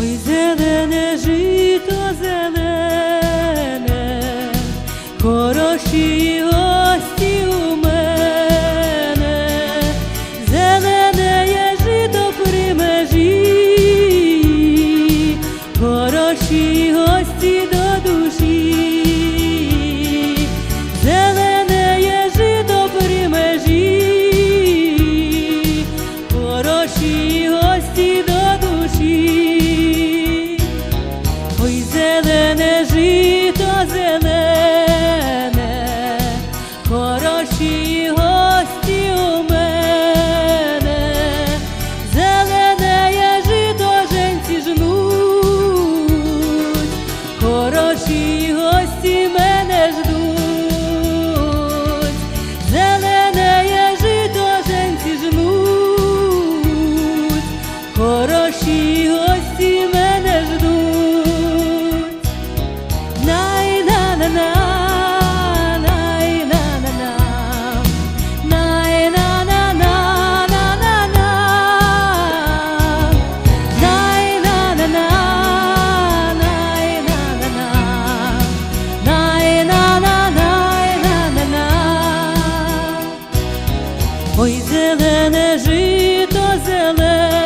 Ой, зелене жито зелене, хороші. que зелене жито зелене.